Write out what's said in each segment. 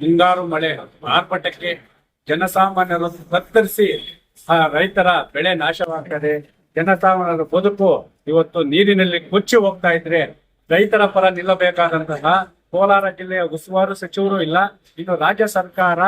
ಮುಂಗಾರು ಮಳೆ ಮಾರ್ಪಟಕ್ಕೆ ಜನಸಾಮಾನ್ಯರನ್ನು ಕತ್ತರಿಸಿ ಆ ರೈತರ ಬೆಳೆ ನಾಶವಾಗ್ತದೆ. ಜನಸಾಮಾನ್ಯರ ಬದುಕು ಇವತ್ತು ನೀರಿನಲ್ಲಿ ಕೊಚ್ಚಿ ಹೋಗ್ತಾ ಇದ್ರೆ ರೈತರ ಪರ ನಿಲ್ಲಬೇಕಾದಂತಹ ಕೋಲಾರ ಜಿಲ್ಲೆಯ ಉಸ್ತುವಾರಿ ಸಚಿವರು ಇಲ್ಲ. ಇನ್ನು ರಾಜ್ಯ ಸರ್ಕಾರ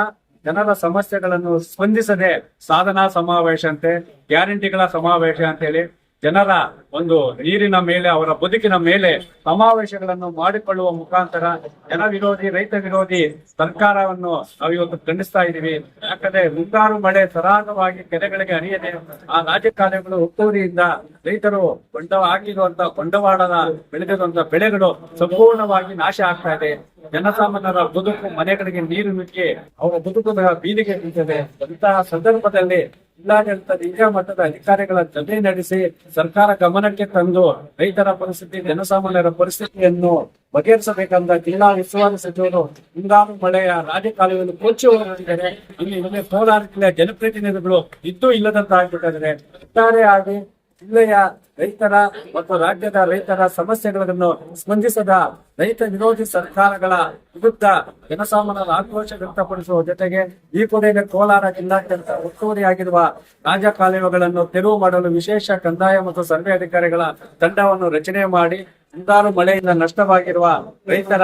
ಜನರ ಸಮಸ್ಯೆಗಳನ್ನು ಸ್ಪಂದಿಸದೆ ಸಾಧನಾ ಸಮಾವೇಶ ಅಂತೆ, ಗ್ಯಾರಂಟಿಗಳ ಸಮಾವೇಶ ಅಂತೇಳಿ ಜನರ ಒಂದು ನೀರಿನ ಮೇಲೆ, ಅವರ ಬದುಕಿನ ಮೇಲೆ ಸಮಾವೇಶಗಳನ್ನು ಮಾಡಿಕೊಳ್ಳುವ ಮುಖಾಂತರ ಜನ ವಿರೋಧಿ, ರೈತ ವಿರೋಧಿ ಸರ್ಕಾರವನ್ನು ನಾವು ಇವತ್ತು ಖಂಡಿಸ್ತಾ ಇದ್ದೀವಿ. ಯಾಕಂದ್ರೆ ಮುಂಗಾರು ಮಳೆ ಸರಾಗವಾಗಿ ಕೆರೆಗಳಿಗೆ ಹರಿಯದೆ, ಆ ರಾಜಕಾರಣಿಗಳು ಒತ್ತುವರಿಯಿಂದ ರೈತರು ಬಂಡವಾಳ ಹಾಕಿರುವಂತಹ ಬಂಡವಾಳದ ಬೆಳೆದಿರುವಂತಹ ಬೆಳೆಗಳು ಸಂಪೂರ್ಣವಾಗಿ ನಾಶ ಆಗ್ತಾ ಇದೆ. ಜನಸಾಮಾನ್ಯರ ಬದುಕು ಮನೆಗಳಿಗೆ ನೀರು ನುಗ್ಗಿ ಅವರ ಬದುಕುಗಳ ಬೀದಿಗೆ ನಿಂತಿದೆ. ಅಂತಹ ಸಂದರ್ಭದಲ್ಲಿ ಜಿಲ್ಲಾಡಳಿತ ನಿಜ ಮಟ್ಟದ ಅಧಿಕಾರಿಗಳ ಜೊತೆ ನಡೆಸಿ ಸರ್ಕಾರ ಗಮನಕ್ಕೆ ತಂದು ರೈತರ ಪರಿಸ್ಥಿತಿ, ಜನಸಾಮಾನ್ಯರ ಪರಿಸ್ಥಿತಿಯನ್ನು ಬಗೆಹರಿಸಬೇಕಂದ ಜಿಲ್ಲಾ ಉಸ್ತುವಾರಿ ಸಚಿವರು ಹಿಂಗಾರು ಮಳೆಯ ರಾಜಕಾಲುವೆಯನ್ನು ಕೊಚ್ಚಿ ಹೋಗಿದ್ದಾರೆ ಇಲ್ಲಿ ಕೋಲಾರ ಜಿಲ್ಲೆಯ ಜನಪ್ರತಿನಿಧಿಗಳು ಇದ್ದು ಇಲ್ಲದಂತಾಗ್ಬಿಟ್ಟಿದ್ದಾರೆ ಒಟ್ಟಾರೆ ಆಗಿ ಜಿಲ್ಲೆಯ ರೈತರ ಮತ್ತು ರಾಜ್ಯದ ರೈತರ ಸಮಸ್ಯೆಗಳನ್ನು ಸ್ಪಂದಿಸದ ರೈತ ವಿರೋಧಿ ಸರ್ಕಾರಗಳ ವಿರುದ್ಧ ಜನಸಾಮಾನ್ಯರ ಆಕ್ರೋಶ ವ್ಯಕ್ತಪಡಿಸುವ ಜೊತೆಗೆ ಈ ಕೂಡಲೇ ಕೋಲಾರ ಜಿಲ್ಲಾದ್ಯಂತ ಒತ್ತುವರಿಯಾಗಿರುವ ರಾಜಕಾಲುವೆಗಳನ್ನು ತೆರವು ಮಾಡಲು ವಿಶೇಷ ಕಂದಾಯ ಮತ್ತು ಸರ್ವೆ ಅಧಿಕಾರಿಗಳ ತಂಡವನ್ನು ರಚನೆ ಮಾಡಿ ಮುಂದಾರು ಮಳೆಯಿಂದ ನಷ್ಟವಾಗಿರುವ ರೈತರ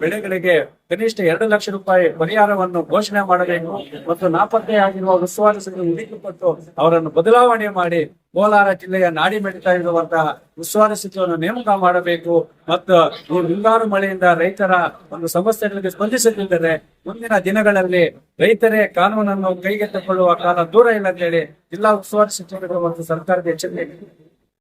ಬೆಳೆಗಳಿಗೆ ಕನಿಷ್ಠ ಎರಡು ಲಕ್ಷ ರೂಪಾಯಿ ಪರಿಹಾರವನ್ನು ಘೋಷಣೆ ಮಾಡಬೇಕು ಮತ್ತು ನಾಪತ್ತೆಯಾಗಿರುವ ಉಸ್ತುವಾರಿ ಸಚಿವರು ಪಟ್ಟು ಅವರನ್ನು ಬದಲಾವಣೆ ಮಾಡಿ ಕೋಲಾರ ಜಿಲ್ಲೆಯ ನಾಡಿ ಮೆಡಿತಾ ಇರುವಂತಹ ಸಚಿವರನ್ನು ನೇಮಕ ಮಾಡಬೇಕು ಮತ್ತು ಈ ಮುಂಗಾರು ಮಳೆಯಿಂದ ರೈತರ ಒಂದು ಸಮಸ್ಯೆಗಳಿಗೆ ಸ್ಪಂದಿಸುತ್ತಿದ್ದರೆ ಮುಂದಿನ ದಿನಗಳಲ್ಲಿ ರೈತರೇ ಕಾನೂನನ್ನು ಕೈಗೆತ್ತಿಕೊಳ್ಳುವ ಕಾಲ ದೂರ ಇಲ್ಲ ಅಂತ ಹೇಳಿ ಜಿಲ್ಲಾ ಉಸ್ತುವಾರಿ ಸಚಿವರುಗಳು ಮತ್ತು ಸರ್ಕಾರದ ಎಚ್ಚರಿಕೆ.